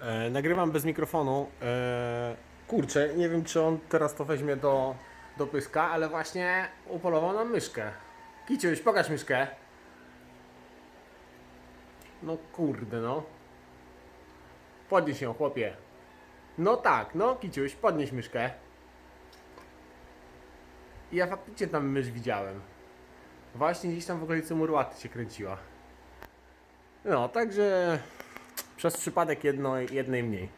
E, nagrywam bez mikrofonu. E, kurczę, nie wiem czy on teraz to weźmie do, do pyska, ale właśnie upolował nam myszkę. Kiciuś, pokaż myszkę. No kurde no. Podnieś ją, chłopie. No tak, no Kiciuś, podnieś myszkę. I ja faktycznie tam mysz widziałem. Właśnie gdzieś tam w okolicy Murłaty się kręciła. No, także przez przypadek jedno, jednej mniej.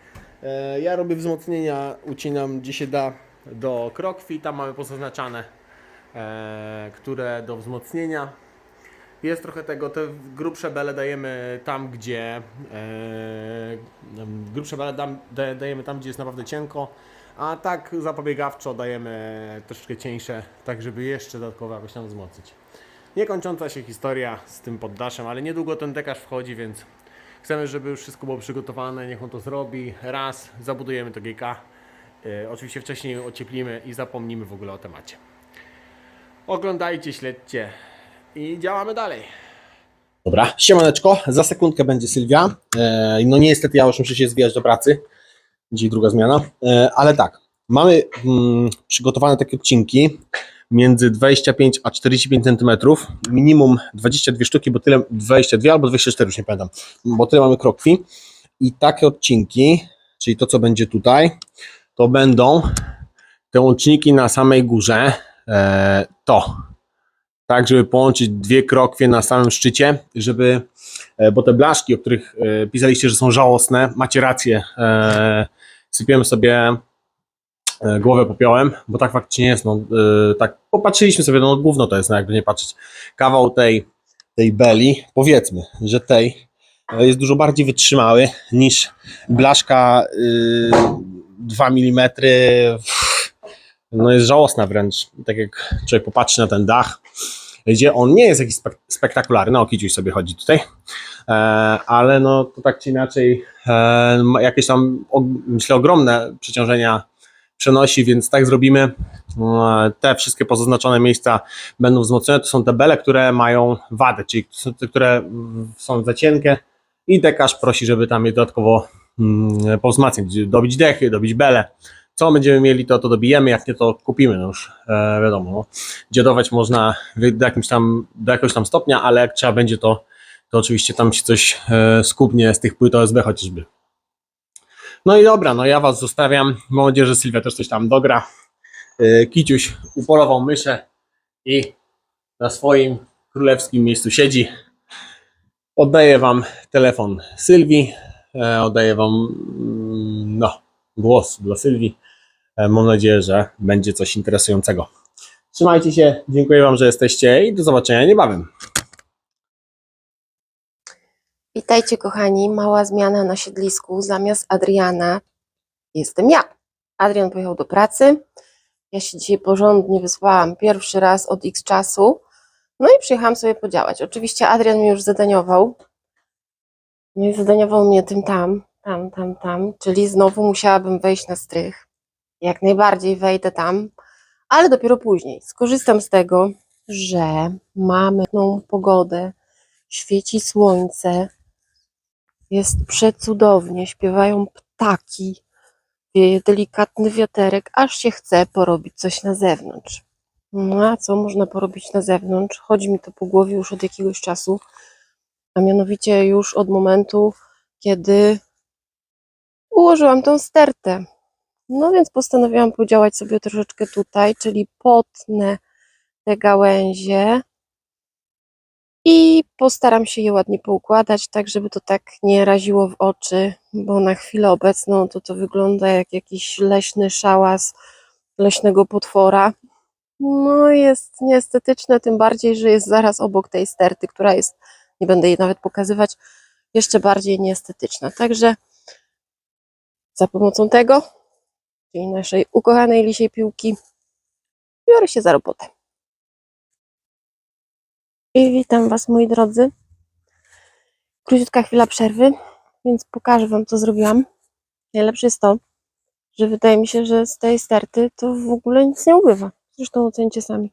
E, ja robię wzmocnienia, ucinam gdzie się da do krokwi, tam mamy pozaznaczane, e, które do wzmocnienia. Jest trochę tego, te grubsze bele dajemy tam, gdzie e, grubsze bele dajemy tam, gdzie jest naprawdę cienko, a tak zapobiegawczo dajemy troszeczkę cieńsze, tak żeby jeszcze dodatkowo jakoś tam wzmocnić. Niekończąca się historia z tym poddaszem, ale niedługo ten dekarz wchodzi, więc chcemy, żeby już wszystko było przygotowane, niech on to zrobi. Raz, zabudujemy to GK. E, oczywiście wcześniej ocieplimy i zapomnimy w ogóle o temacie. Oglądajcie, śledźcie i działamy dalej. Dobra, siemaneczko, za sekundkę będzie Sylwia. E, no niestety ja już muszę się zwijać do pracy. Dzisiaj druga zmiana. E, ale tak, mamy mm, przygotowane takie odcinki między 25 a 45 cm. Minimum 22 sztuki, bo tyle 22 albo 24, już nie pamiętam, bo tyle mamy krokwi. I takie odcinki, czyli to co będzie tutaj, to będą te łączniki na samej górze. E, to tak, żeby połączyć dwie krokwie na samym szczycie, żeby, e, bo te blaszki, o których e, pisaliście, że są żałosne, macie rację, e, sypiemy sobie głowę popiołem, bo tak faktycznie jest, no, e, tak popatrzyliśmy sobie, no gówno to jest, no jakby nie patrzeć, kawał tej, tej beli, powiedzmy, że tej e, jest dużo bardziej wytrzymały niż blaszka y, 2 mm, no jest żałosna wręcz, tak jak człowiek popatrzy na ten dach, gdzie on nie jest jakiś spek- spektakularny, no Kiciuś sobie chodzi tutaj, e, ale no to tak czy inaczej e, jakieś tam, o, myślę, ogromne przeciążenia przenosi, więc tak zrobimy. E, Te wszystkie pozaznaczone miejsca będą wzmocnione, to są te bele, które mają wadę, czyli te, które są za cienkie i dekarz prosi, żeby tam je dodatkowo mm, powzmacniać, dobić dechy, dobić bele. Co będziemy mieli, to to dobijemy, jak nie, to kupimy, no już e, wiadomo. No dziodować można do, jakimś tam, do jakiegoś tam stopnia, ale jak trzeba będzie, to, to oczywiście tam się coś e, skupnie z tych płyt OSB chociażby. No i dobra, no ja Was zostawiam. Mam nadzieję, że Sylwia też coś tam dogra. E, Kiciuś upolował myszę i na swoim królewskim miejscu siedzi. Oddaję Wam telefon Sylwii. E, oddaję Wam mm, no, głos dla Sylwii. E, Mam nadzieję, że będzie coś interesującego. Trzymajcie się, dziękuję Wam, że jesteście i do zobaczenia niebawem. Witajcie kochani, mała zmiana na siedlisku. Zamiast Adriana jestem ja. Adrian pojechał do pracy. Ja się dzisiaj porządnie wysłałam pierwszy raz od x czasu. No i przyjechałam sobie podziałać. Oczywiście Adrian mnie już zadaniował. No i zadaniował mnie tym tam, tam, tam, tam. Czyli znowu musiałabym wejść na strych. Jak najbardziej wejdę tam, ale dopiero później. Skorzystam z tego, że mamy tą pogodę, świeci słońce, jest przecudownie, śpiewają ptaki, wieje delikatny wiaterek, aż się chce porobić coś na zewnątrz. No a co można porobić na zewnątrz? Chodzi mi to po głowie już od jakiegoś czasu, a mianowicie już od momentu, kiedy ułożyłam tą stertę. No więc postanowiłam podziałać sobie troszeczkę tutaj, czyli potnę te gałęzie i postaram się je ładnie poukładać, tak żeby to tak nie raziło w oczy, bo na chwilę obecną to to wygląda jak jakiś leśny szałas leśnego potwora. No jest nieestetyczne, tym bardziej, że jest zaraz obok tej sterty, która jest, nie będę jej nawet pokazywać, jeszcze bardziej nieestetyczna. Także za pomocą tego, czyli naszej ukochanej lisiej piłki, biorę się za robotę. I witam Was, moi drodzy. Króciutka chwila przerwy, więc pokażę Wam, co zrobiłam. Najlepsze jest to, że wydaje mi się, że z tej sterty to w ogóle nic nie ubywa. Zresztą ocencie sami.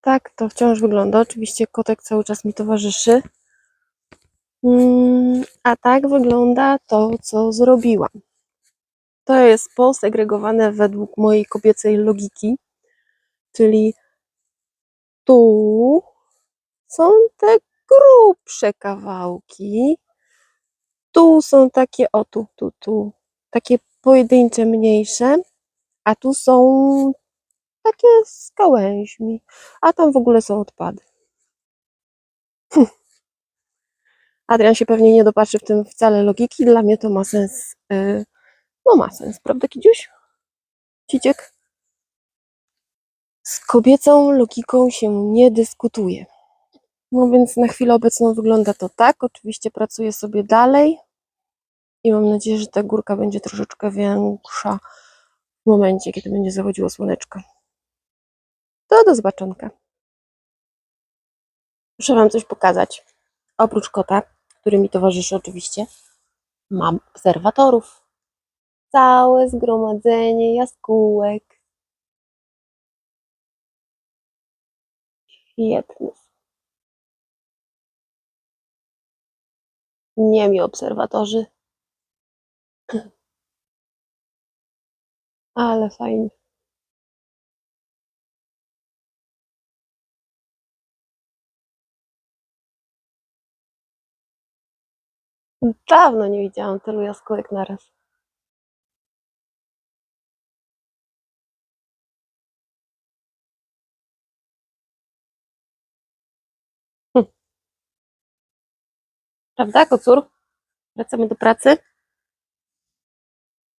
tak to wciąż wygląda. Oczywiście kotek cały czas mi towarzyszy. Mm, A tak wygląda to, co zrobiłam. To jest posegregowane według mojej kobiecej logiki, czyli tu są te grubsze kawałki, tu są takie, o tu, tu, tu, takie pojedyncze, mniejsze, a tu są takie z gałęźmi, a tam w ogóle są odpady. Hm. Adrian się pewnie nie dopatrzy w tym wcale logiki, dla mnie to ma sens. Yy, no ma sens, prawda Kidziuś? Ciciek? Z kobiecą logiką się nie dyskutuje. No więc na chwilę obecną wygląda to tak. Oczywiście pracuję sobie dalej i mam nadzieję, że ta górka będzie troszeczkę większa w momencie, kiedy będzie zachodziło słoneczko. To do zobaczonka. Muszę Wam coś pokazać. Oprócz kota, który mi towarzyszy oczywiście, mam obserwatorów. Całe zgromadzenie jaskółek. Świetny. Niemi obserwatorzy. Ale fajnie. Dawno nie widziałam tylu jaskółek naraz. Prawda, kocur? Wracamy do pracy.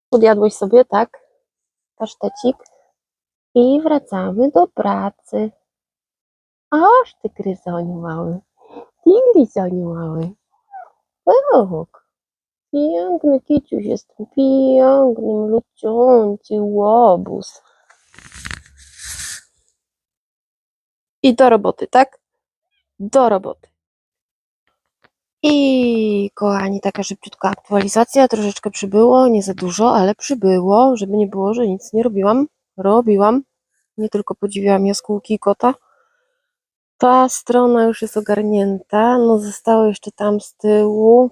Podjadłeś sobie, tak? Pasztecik. I wracamy do pracy. Aż ty gryzoniu mały. Ty gryzoniu mały. Tak. Piękny kiciuś jestem. Piękny, luciący łobuz. I do roboty, tak? Do roboty. I kochani, taka szybciutka aktualizacja. Troszeczkę przybyło, nie za dużo, ale przybyło, żeby nie było, że nic nie robiłam. Robiłam. Nie tylko podziwiałam jaskółki i kota. Ta strona już jest ogarnięta. No zostało jeszcze tam z tyłu.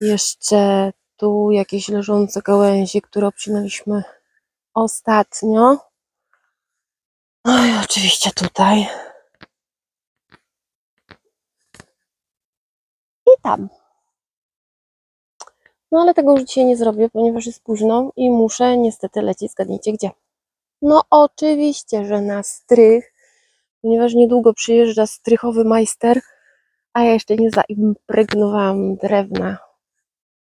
Jeszcze tu jakieś leżące gałęzie, które obcinaliśmy ostatnio. No i oczywiście tutaj. Tam. No ale tego już dzisiaj nie zrobię, ponieważ jest późno i muszę niestety lecieć. Zgadnijcie gdzie. No oczywiście, że na strych, ponieważ niedługo przyjeżdża strychowy majster, a ja jeszcze nie zaimpregnowałam drewna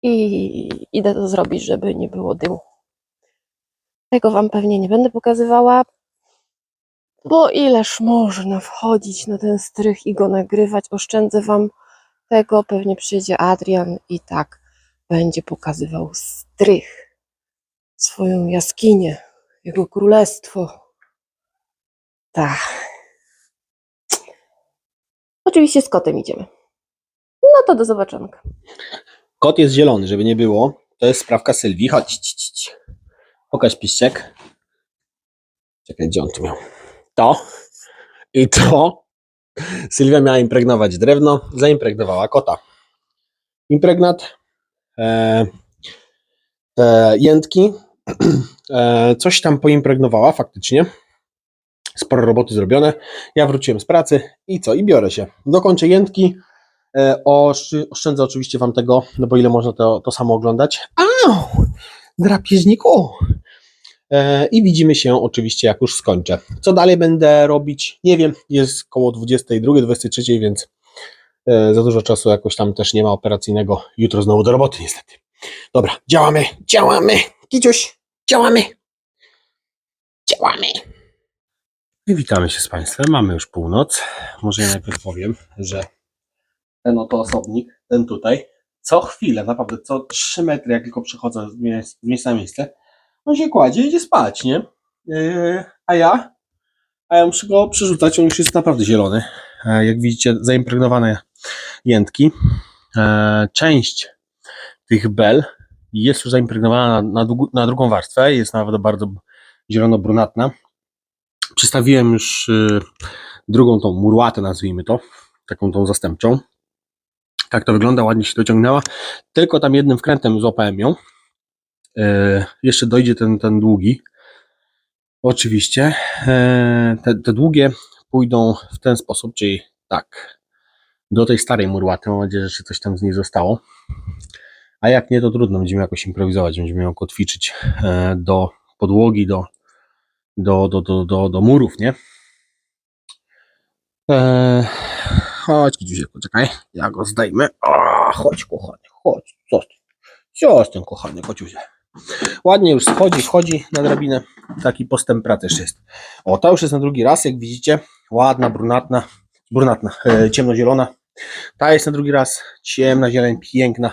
i idę to zrobić, żeby nie było dymu. Tego Wam pewnie nie będę pokazywała, bo ileż można wchodzić na ten strych i go nagrywać. Oszczędzę Wam tego, pewnie przyjdzie Adrian i tak będzie pokazywał strych, swoją jaskinię, jego królestwo. Tak. Oczywiście z kotem idziemy. No to do zobaczonka. Kot jest zielony, żeby nie było. To jest sprawka Sylwii. Chodź, ci, ci, ci. Pokaż piszczek. Czekaj, gdzie on tu miał? To i to. Sylwia miała impregnować drewno, zaimpregnowała kota. Impregnat, e, e, jętki, e, coś tam poimpregnowała faktycznie. Sporo roboty zrobione. Ja wróciłem z pracy i co? I biorę się. Dokończę jętki. E, oszczędzę oczywiście Wam tego, no bo ile można to, to samo oglądać. Au! Drapieżniku! E, I widzimy się oczywiście, jak już skończę. Co dalej będę robić? Nie wiem, jest koło 22, 23, więc e, za dużo czasu jakoś tam też nie ma operacyjnego. Jutro znowu do roboty niestety. Dobra, działamy, działamy! Kiciuś, działamy! Działamy! I witamy się z Państwem. Mamy już północ. Może ja najpierw powiem, że ten oto osobnik, ten tutaj, co chwilę, naprawdę co 3 metry, jak tylko miejsc- z miejsca na miejsce, on się kładzie i idzie spać, nie? Yy, a ja? A ja muszę go przerzucać, on już jest naprawdę zielony. E, jak widzicie, zaimpregnowane jętki. E, część tych bel jest już zaimpregnowana na, na, na drugą warstwę, jest nawet bardzo zielono-brunatna. Przystawiłem już drugą tą murłatę, nazwijmy to, taką tą zastępczą. Tak to wygląda, ładnie się dociągnęła. Tylko tam jednym wkrętem złapałem ją. E, jeszcze dojdzie ten, ten długi. Oczywiście. E, te, te długie pójdą w ten sposób, czyli tak. Do tej starej murłaty. Mam nadzieję, że jeszcze coś tam z niej zostało. A jak nie, to trudno. Będziemy jakoś improwizować. Będziemy ją kotwiczyć e, do podłogi, do, do, do, do, do, do murów, nie? Eee, chodź, Kidziusiek, poczekaj. Ja go zdejmę. O, chodź, kochany, chodź. Zostań. Zostań, kochany, kociusie. Ładnie już schodzi, wchodzi na drabinę. Taki postęp pracy też jest. O, ta już jest na drugi raz, jak widzicie. Ładna, brunatna, brunatna, e, ciemnozielona. Ta jest na drugi raz. Ciemna zieleń, piękna.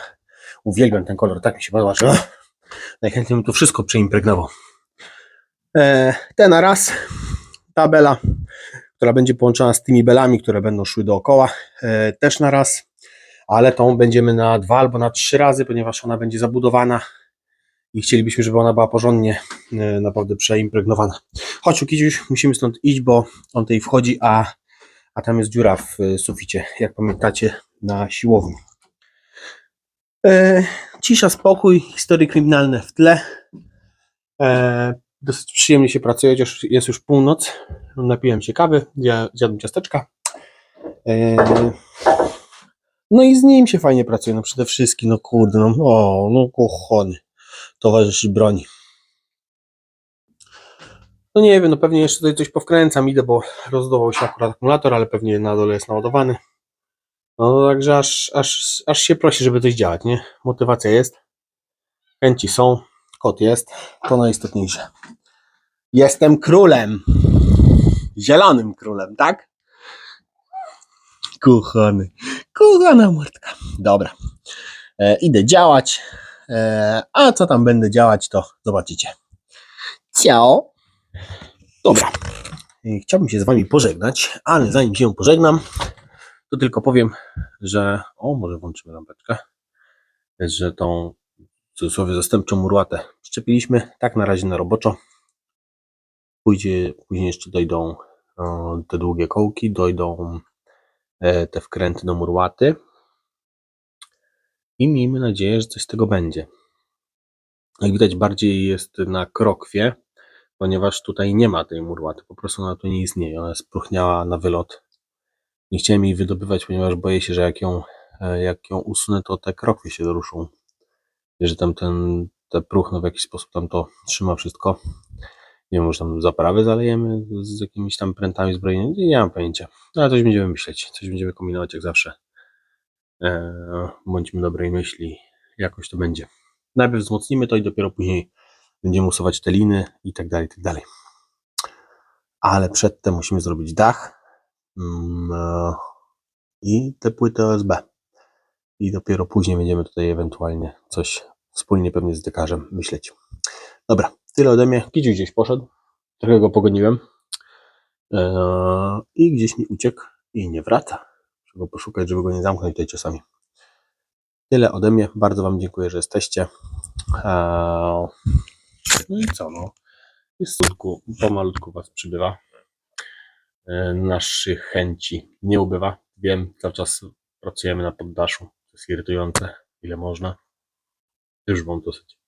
Uwielbiam ten kolor, tak mi się podoba. Najchętniej bym to wszystko przeimpregnował. E, te na raz. Tabela, która będzie połączona z tymi belami, które będą szły dookoła, e, też na raz. Ale tą będziemy na dwa albo na trzy razy, ponieważ ona będzie zabudowana i chcielibyśmy, żeby ona była porządnie e, naprawdę przeimpregnowana. Chodź, Kidziuś, musimy stąd iść, bo on tutaj wchodzi, a, a tam jest dziura w e, suficie, jak pamiętacie, na siłowni. E, cisza, spokój, historie kryminalne w tle. E, dosyć przyjemnie się pracuje, chociaż jest już północ. Napiłem się kawy, zja- zjadłem ciasteczka. E, no i z nim się fajnie pracuje, no przede wszystkim, no kurde, no, no kochany, towarzysz broni. No nie wiem, no pewnie jeszcze tutaj coś powkręcam, idę, bo rozładował się akurat akumulator, ale pewnie na dole jest naładowany. No także aż, aż, aż się prosi, żeby coś działać, nie? Motywacja jest, chęci są, kot jest, to najistotniejsze. Jestem królem. Zielonym królem, tak? Kochany. Kochana mordka. Dobra. E, idę działać. E, a co tam będę działać, to zobaczycie. Ciao. Dobra. Chciałbym się z wami pożegnać, ale zanim się pożegnam, to tylko powiem, że. O, może włączymy lampeczkę. Że tą w cudzysłowie zastępczą murłatę przyczepiliśmy. Tak na razie na roboczo. Pójdzie, później jeszcze dojdą te długie kołki, dojdą e, te wkręty do murłaty i miejmy nadzieję, że coś z tego będzie. Jak widać bardziej jest na krokwie, ponieważ tutaj nie ma tej murłaty, po prostu ona tu nie istnieje, ona jest próchniała na wylot. Nie chciałem jej wydobywać, ponieważ boję się, że jak ją, e, jak ją usunę, to te krokwie się ruszą. Że tam ten, te próchno w jakiś sposób tam to trzyma wszystko. Nie wiem, może tam zaprawy zalejemy z jakimiś tam prętami zbrojnymi, nie, nie mam pojęcia. No, Ale coś będziemy myśleć, coś będziemy kombinować jak zawsze. Eee, bądźmy dobrej myśli, jakoś to będzie. Najpierw wzmocnimy to i dopiero później będziemy usuwać te liny i tak dalej, i tak dalej. Ale przedtem musimy zrobić dach mm, e, i te płyty OSB. I dopiero później będziemy tutaj ewentualnie coś wspólnie pewnie z dekarzem myśleć. Dobra, tyle ode mnie. Kidziu gdzieś poszedł, trochę go pogoniłem eee, i gdzieś mi uciekł i nie wraca. Trzeba poszukać, żeby go nie zamknąć tutaj czasami. Tyle ode mnie. Bardzo Wam dziękuję, że jesteście. No i co, no. Jest sutku, pomalutku Was przybywa. Eee, naszych chęci nie ubywa. Wiem, cały czas pracujemy na poddaszu. To jest irytujące, ile można. Już mam dosyć.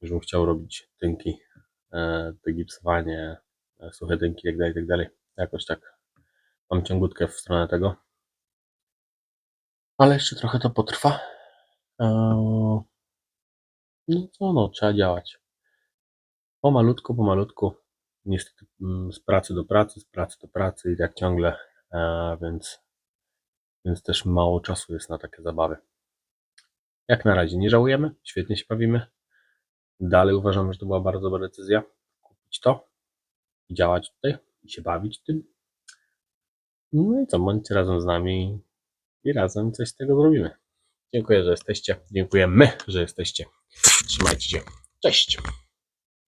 Już bym chciał robić tynki, e, te gipsowanie, e, suche tynki, tak dalej, tak. Jakoś tak mam ciągutkę w stronę tego. Ale jeszcze trochę to potrwa. Eee, No co, no, trzeba działać. Pomalutku, pomalutku. Niestety mm, z pracy do pracy, z pracy do pracy i tak ciągle, e, więc, więc też mało czasu jest na takie zabawy. Jak na razie nie żałujemy, świetnie się bawimy. Dalej uważam, że to była bardzo dobra decyzja. Kupić to i działać tutaj i się bawić tym. No i co, bądźcie razem z nami i razem coś z tego zrobimy. Dziękuję, że jesteście. Dziękujemy, że jesteście. Trzymajcie się. Cześć.